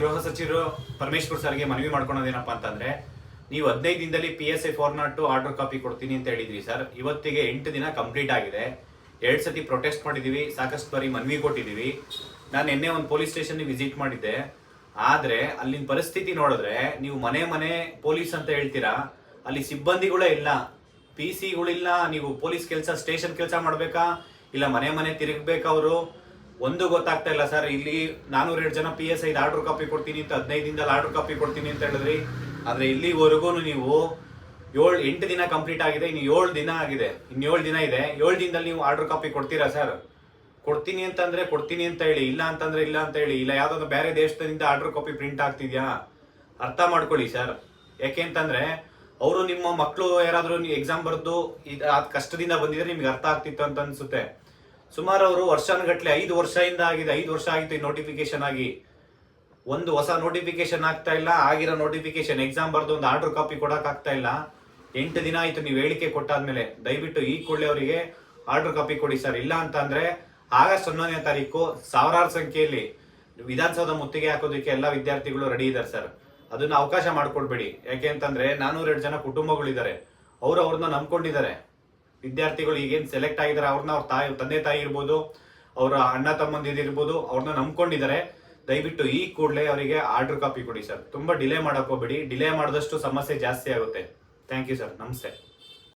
ಗೃಹ ಸಚಿವರು ಪರಮೇಶ್ವರ್ ಸರ್ಗೆ ಮನವಿ ಮಾಡ್ಕೊಳೋದೇನಪ್ಪ ಅಂತಂದ್ರೆ, ನೀವು ಹದಿನೈದು ದಿನದಲ್ಲಿ P S I four naught two order copy ಕೊಡ್ತೀನಿ ಅಂತ ಹೇಳಿದ್ರಿ ಸರ್. ಇವತ್ತಿಗೆ ಎಂಟು ದಿನ ಕಂಪ್ಲೀಟ್ ಆಗಿದೆ. ಎರಡು ಸತಿ ಪ್ರೊಟೆಸ್ಟ್ ಮಾಡಿದೀವಿ, ಸಾಕಷ್ಟು ಬಾರಿ ಮನವಿ ಕೊಟ್ಟಿದ್ದೀವಿ ನಾನು ನಿನ್ನೆ ಒಂದು ಪೊಲೀಸ್ ಸ್ಟೇಷನ್ ವಿಸಿಟ್ ಮಾಡಿದ್ದೆ. ಆದ್ರೆ ಅಲ್ಲಿನ ಪರಿಸ್ಥಿತಿ ನೋಡಿದ್ರೆ ನೀವು ಮನೆ ಮನೆ ಪೊಲೀಸ್ ಅಂತ ಹೇಳ್ತೀರಾ? ಅಲ್ಲಿ ಸಿಬ್ಬಂದಿಗಳೇ ಇಲ್ಲ. ಪಿ ಸಿಗಳಿಲ್ಲ ನೀವು ಪೊಲೀಸ್ ಕೆಲಸ ಸ್ಟೇಷನ್ ಕೆಲಸ ಮಾಡಬೇಕಾ? ಇಲ್ಲ ಮನೆ ಮನೆ ತಿರುಗಬೇಕಾ ಅವರು? ಒಂದು ಗೊತ್ತಾಗ್ತಾ ಇಲ್ಲ ಸರ್. ಇಲ್ಲಿ ನಾನೂರೆರಡು ಜನ ಪಿ ಎಸ್ ಐದು ಆರ್ಡರ್ ಕಾಪಿ ಕೊಡ್ತೀನಿ ಅಂತ ದಿನದಲ್ಲಿ ಆರ್ಡರ್ ಕಾಪಿ ಕೊಡ್ತೀನಿ ಅಂತ ಹೇಳಿದ್ರಿ. ಆದ್ರೆ ಇಲ್ಲಿವರೆಗೂ ನೀವು ಏಳು, ಎಂಟು ದಿನ ಕಂಪ್ಲೀಟ್ ಆಗಿದೆ, ಇನ್ನು ಏಳು ದಿನ ಆಗಿದೆ, ಇನ್ನು ಏಳು ದಿನ ಇದೆ. ಏಳು ದಿನದಲ್ಲಿ ನೀವು ಆರ್ಡರ್ ಕಾಪಿ ಕೊಡ್ತೀರಾ ಸರ್? ಕೊಡ್ತೀನಿ ಅಂತಂದ್ರೆ ಕೊಡ್ತೀನಿ ಅಂತ ಹೇಳಿ, ಇಲ್ಲ ಅಂತಂದ್ರೆ ಇಲ್ಲ ಅಂತ ಹೇಳಿ, ಇಲ್ಲ ಯಾವುದೋ ಬೇರೆ ದೇಶದಿಂದ ಆರ್ಡರ್ ಕಾಪಿ ಪ್ರಿಂಟ್ ಆಗ್ತಿದ್ಯಾ? ಅರ್ಥ ಮಾಡ್ಕೊಳ್ಳಿ ಸರ್. ಯಾಕೆ ಅಂತಂದ್ರೆ ಅವರು ನಿಮ್ಮ ಮಕ್ಕಳು ಯಾರಾದ್ರೂ ಎಕ್ಸಾಮ್ ಬರೆದು ಅದ್ ಕಷ್ಟದಿಂದ ಬಂದಿದ್ರೆ ನಿಮ್ಗೆ ಅರ್ಥ ಆಗ್ತಿತ್ತು ಅಂತ ಅನ್ಸುತ್ತೆ. ಸುಮಾರು ಅವರು ವರ್ಷಾನುಗಟ್ಟಲೆ ಐದು ವರ್ಷದಿಂದ ಆಗಿದೆ, ಐದು ವರ್ಷ ಆಗಿತ್ತು ಈ ನೋಟಿಫಿಕೇಶನ್ ಆಗಿ. ಒಂದು ಹೊಸ ನೋಟಿಫಿಕೇಶನ್ ಆಗ್ತಾ ಇಲ್ಲ, ಆಗಿರೋ ನೋಟಿಫಿಕೇಶನ್ ಎಕ್ಸಾಮ್ ಬರ್ದು ಒಂದು ಆರ್ಡರ್ ಕಾಪಿ ಕೊಡಕ್ ಆಗ್ತಾ ಇಲ್ಲ. ಎಂಟು ದಿನ ಆಯ್ತು ನೀವು ಹೇಳಿಕೆ ಕೊಟ್ಟಾದ್ಮೇಲೆ. ದಯವಿಟ್ಟು ಈ ಕೂಡಲೇ ಅವರಿಗೆ ಆರ್ಡರ್ ಕಾಪಿ ಕೊಡಿ ಸರ್. ಇಲ್ಲ ಅಂತ ಅಂದ್ರೆ ಆಗಸ್ಟ್ ಹನ್ನೊಂದನೇ ತಾರೀಕು ಸಾವಿರಾರು ಸಂಖ್ಯೆಯಲ್ಲಿ ವಿಧಾನಸೌಧ ಮುತ್ತಿಗೆ ಹಾಕೋದಕ್ಕೆ ಎಲ್ಲ ವಿದ್ಯಾರ್ಥಿಗಳು ರೆಡಿ ಇದ್ದಾರೆ ಸರ್. ಅದನ್ನ ಅವಕಾಶ ಮಾಡ್ಕೊಡ್ಬೇಡಿ. ಯಾಕೆ ಅಂತಂದ್ರೆ ನಾನೂರೆರಡು ಜನ ಕುಟುಂಬಗಳಿದ್ದಾರೆ. ಅವರು ಅವ್ರನ್ನ ನಂಬ್ಕೊಂಡಿದ್ದಾರೆ. ವಿದ್ಯಾರ್ಥಿಗಳು ಈಗೇನು ಸೆಲೆಕ್ಟ್ ಆಗಿದ್ದಾರೆ, ಅವ್ರನ್ನ ಅವ್ರ ತಾಯಿ, ತಂದೆ ತಾಯಿ ಇರ್ಬೋದು, ಅವರ ಅಣ್ಣ ತಮ್ಮಂದಿರ್ಬೋದು ಅವ್ರನ್ನ ನಂಬ್ಕೊಂಡಿದ್ದಾರೆ. ದಯವಿಟ್ಟು ಈ ಕೂಡಲೇ ಅವರಿಗೆ ಆರ್ಡರ್ ಕಾಪಿ ಕೊಡಿ ಸರ್. ತುಂಬಾ ಡಿಲೇ ಮಾಡಕ್ ಹೋಗ್ಬೇಡಿ. ಡಿಲೇ ಮಾಡಿದಷ್ಟು ಸಮಸ್ಯೆ ಜಾಸ್ತಿ ಆಗುತ್ತೆ. ಥ್ಯಾಂಕ್ ಯು ಸರ್ ನಮಸ್ತೆ.